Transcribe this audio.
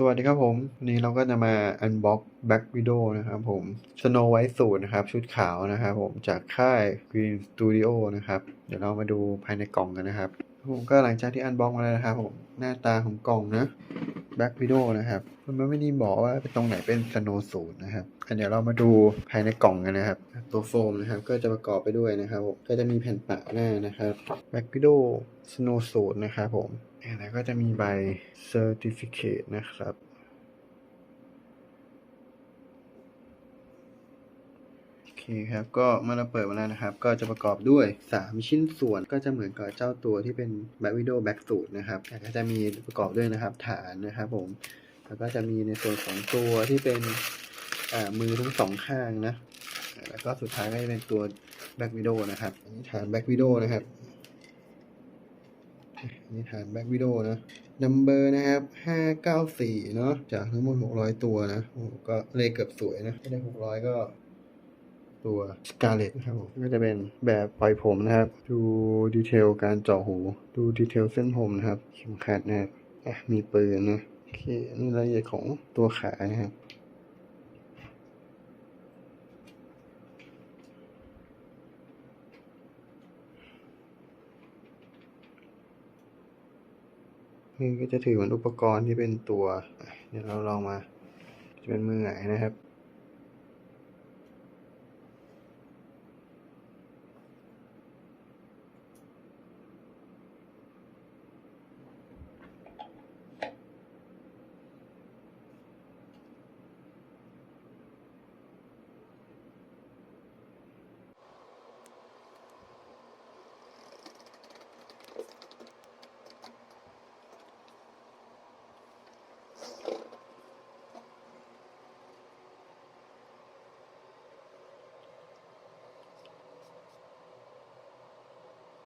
สวัสดีครับผมนนี้เราก็จะมา unbox back video นะครับผม Snow White สูตรนะครับ ชุดขาวนะครับผมจากค่าย Green Studio นะครับ เดี๋ยวเรามาดูภายในกล่องกันนะครับ ผมก็หลังจากที่ unbox มาแล้วนะครับผมหน้าตาของกล่องนะ แบ็กวิดโอนะครับ มันไม่ได้บอกว่าเป็นตรงไหนเป็นสโนสูนนะครับอันเดี๋ยวเรามาดูภายในกล่องกันนะครับ ตัวโฟมนะครับ ก็จะประกอบไปด้วยนะครับผมก็จะมีแผ่นปะหน้านะครับแบ็กวิดโอสโนสูนนะครับผมแล้วก็จะมีใบเซอร์ติฟิเคตนะครับ โอเคครับ ก็เมื่อเราเปิดมาแล้วนะครับ ก็จะประกอบด้วย 3 ชิ้นส่วน ก็จะเหมือนกับเจ้าตัวที่เป็น Back Window Back Suit นะครับแต่ก็จะมีประกอบด้วยนะครับ ฐานนะครับผม แล้วก็จะมีในส่วนของตัวที่เป็นมือทั้งสองข้างนะ แล้วก็สุดท้ายก็จะเป็นตัว Back Window นะครับอันนี้ฐาน Back Window นะครับอันนี้ฐาน Back Window นะนัมเบอร์นะครับ594เนาะ จากทั้งหมด600ตัวนะ โอ้ก็เลขเกือบสวยนะไม่ได้600ก็ ตัว Scarlett นะครับผมก็จะเป็นแบบปล่อยผมนะครับ ดูดีเทลการเจาะหู ดูดีเทลเส้นผมนะครับเข็มขัดนะครับมีปืนนะโอเคนี่รายละเอียดของตัวขานะครับนี่ก็จะถือเหมือนอุปกรณ์ที่เป็นตัว เดี๋ยวเราลองมา จะเป็นมือไหงายนะครับ